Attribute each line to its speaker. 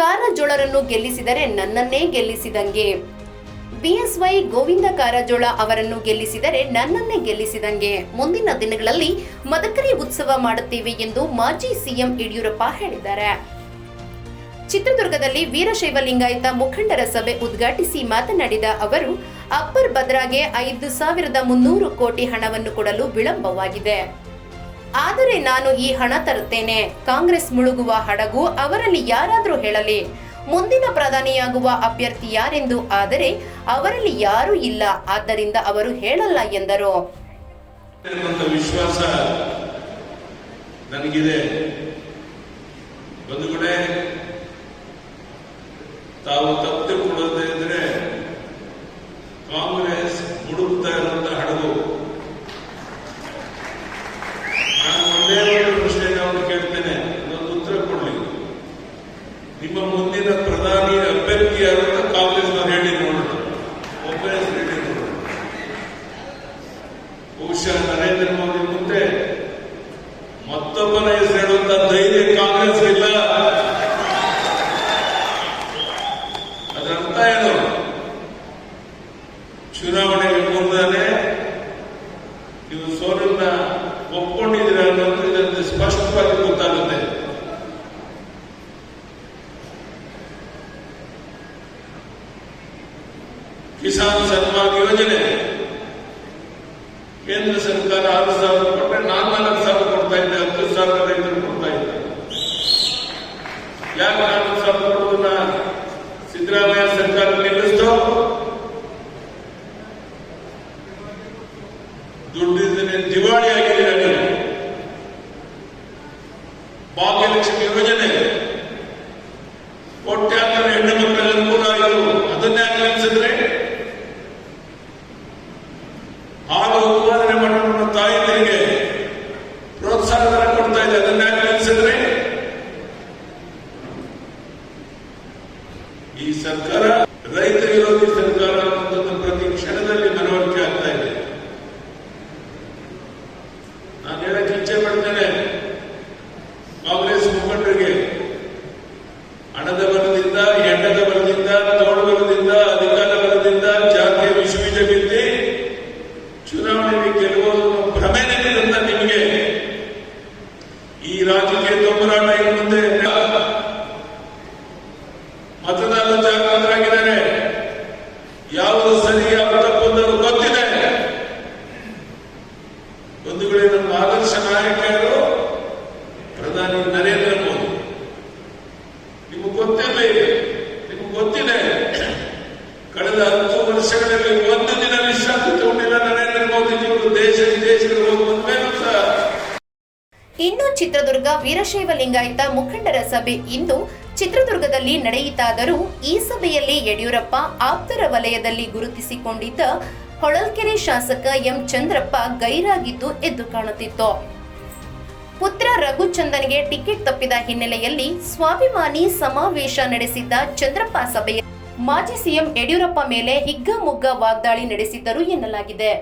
Speaker 1: ಅವರನ್ನು ಗೆಲ್ಲಿಸಿದರೆ ನನ್ನನ್ನೇ ಗೆಲ್ಲಿಸಿದಂಗೆ. ಬಿಎಸ್ವೈ ಗೋವಿಂದ ಕಾರಜೋಳ ಅವರನ್ನು ಗೆಲ್ಲಿಸಿದರೆ ನನ್ನನ್ನೇ ಗೆಲ್ಲಿಸಿದಂಗೆ. ಮುಂದಿನ ದಿನಗಳಲ್ಲಿ ಮದಕರಿ ಉತ್ಸವ ಮಾಡುತ್ತೇವೆ ಎಂದು ಮಾಜಿ ಸಿಎಂ ಯಡಿಯೂರಪ್ಪ ಹೇಳಿದ್ದಾರೆ. ಚಿತ್ರದುರ್ಗದಲ್ಲಿ ವೀರಶೈವ ಲಿಂಗಾಯತ ಮುಖಂಡರ ಸಭೆ ಉದ್ಘಾಟಿಸಿ ಮಾತನಾಡಿದ ಅವರು, ಅಪ್ಪರ್ ಭದ್ರಾಗೆ ಐದು ಸಾವಿರದ ಮುನ್ನೂರು ಕೋಟಿ ಹಣವನ್ನು ಕೊಡಲು ವಿಳಂಬವಾಗಿದೆ. ಆದರೆ ನಾನು ಈ ಹಣ ತರುತ್ತೇನೆ. ಕಾಂಗ್ರೆಸ್ ಮುಳುಗುವ ಹಡಗು ಅವರಲ್ಲಿ ಯಾರಾದರೂ ಹೇಳಲಿ. ಮುಂದಿನ ಪ್ರಧಾನಿಯಾಗುವ ಅಭ್ಯರ್ಥಿ ಯಾರೆಂದು ಆದರೆ ಅವರಲ್ಲಿ ಯಾರೂ ಇಲ್ಲ. ಆದ್ದರಿಂದ ಅವರು ಹೇಳಲ್ಲ ಎಂದರು.
Speaker 2: ವಿಶ್ವಾಸ ನನಗಿದೆ. ಒಂದು ಕಡೆ. ತಾವು ತಪ್ಪು ತಿಳ್ಕೊಳ್ಳೋದೇ ಇದ್ರೆ ಕಾಂಗ್ರೆಸ್ ಮುಡುಕ್ತಾ ಇರುವಂತ ಹಡಗು ನಾನು ಒಂದೇ ಒಂದು ಪ್ರಶ್ನೆಯನ್ನು ಅವ್ರು ಕೇಳ್ತೇನೆ ಅದೊಂದು ಉತ್ತರ ಕೊಡ್ಲಿ ನಿಮ್ಮ ಮುಂದಿನ ಪ್ರಧಾನಿ ಅಭ್ಯರ್ಥಿ ಯಾರು ಅಂತ ಕಾಂಗ್ರೆಸ್ನವ್ರು ಹೇಳಿ ನೋಡೋಣ ಒಬ್ಬರೇ ಹೆಸರು ಹೇಳಿ ನೋಡೋಣ ಬಹುಶಃ ನರೇಂದ್ರ ಮೋದಿ ಮುಂದೆ ಮತ್ತೊಬ್ಬನ ಹೆಸರು ಹೇಳುವಂತ ಧೈರ್ಯ ಕಾಂಗ್ರೆಸ್ ಇಲ್ಲ. ಅದರಂತ ಏನು? ಚುನಾವಣೆಗೆ ಮುಂದಾನೆ ನೀವು ಸೋಲನ್ನ ಒಪ್ಕೊಂಡಿದ್ದೀರಾ ಅನ್ನೋದು ಇದರಿಂದ ಸ್ಪಷ್ಟವಾಗಿ ಗೊತ್ತಾಗುತ್ತೆ. ಕಿಸಾನ್ ಸನ್ಮಾನ್ ಯೋಜನೆ ಕೇಂದ್ರ ಸರ್ಕಾರ ಆರು ಸಾವಿರ ಕೊಟ್ಟರೆ ನಾನ್ ನಾಲ್ಕು ಸಾವಿರ ಕೊಡ್ತಾ ಇದ್ದೆ ಹತ್ತು ಸಾವಿರ ರೈತರು ಕೊಡ್ತಾ ಇದ್ದೆ ಯಾಕೆ ನಾಲ್ಕು ಸಾವಿರ ಕೊಡುವುದನ್ನ ಸಿದ್ದರಾಮಯ್ಯ ಸರ್ಕಾರ ನಿಲ್ಲಿಸ್ತೋ ದುಡ್ಡಿದ್ದೇನೆ ದಿವಾಳಿ ಆಗಿದೆ ನೀವು ಭಾಗ್ಯಲಕ್ಷ್ಮಿ ಯೋಜನೆ ಒಂದು ನಮ್ಮ ಆದರ್ಶ ನಾಯಕರು ಪ್ರಧಾನಿ ನರೇಂದ್ರ ಮೋದಿ. ನಿಮಗೆ ಗೊತ್ತಿರಲಿ ನಿಮಗೆ ಗೊತ್ತಿದೆ. ಕಳೆದ ಹತ್ತು ವರ್ಷಗಳಲ್ಲಿ ಒಂದು ದಿನ ವಿಶ್ರಾಂತಿ ತಗೊಂಡಿಲ್ಲ ನರೇಂದ್ರ ಮೋದಿಜಿಯವರು. ದೇಶ ವಿದೇಶಗಳು ಹೋಗಿ ಬಂದ್ಮೇಲೂ ಸಹ.
Speaker 1: ಇನ್ನು ಚಿತ್ರದುರ್ಗ ವೀರಶೈವ ಲಿಂಗಾಯತ ಮುಖಂಡರ ಸಭೆ ಇಂದು ಚಿತ್ರದುರ್ಗದಲ್ಲಿ ನಡೆಯಿತಾದರೂ ಈ ಸಭೆಯಲ್ಲಿ ಯಡಿಯೂರಪ್ಪ ಆಪ್ತರ ವಲಯದಲ್ಲಿ ಗುರುತಿಸಿಕೊಂಡಿದ್ದ ಹೊಳಲ್ಕೆರೆ ಶಾಸಕ ಎಂ ಚಂದ್ರಪ್ಪ ಗೈರಾಗಿದ್ದು ಎದ್ದು ಕಾಣುತ್ತಿತ್ತು. ಪುತ್ರ ರಘುಚಂದನ್ಗೆ ಟಿಕೆಟ್ ತಪ್ಪಿದ ಹಿನ್ನೆಲೆಯಲ್ಲಿ ಸ್ವಾಭಿಮಾನಿ ಸಮಾವೇಶ ನಡೆಸಿದ್ದ ಚಂದ್ರಪ್ಪ ಸಭೆಯ ಮಾಜಿ ಸಿಎಂ ಯಡಿಯೂರಪ್ಪ ಮೇಲೆ ಹಿಗ್ಗಮುಗ್ಗ ವಾಗ್ದಾಳಿ ನಡೆಸಿದ್ದರು ಎನ್ನಲಾಗಿದೆ.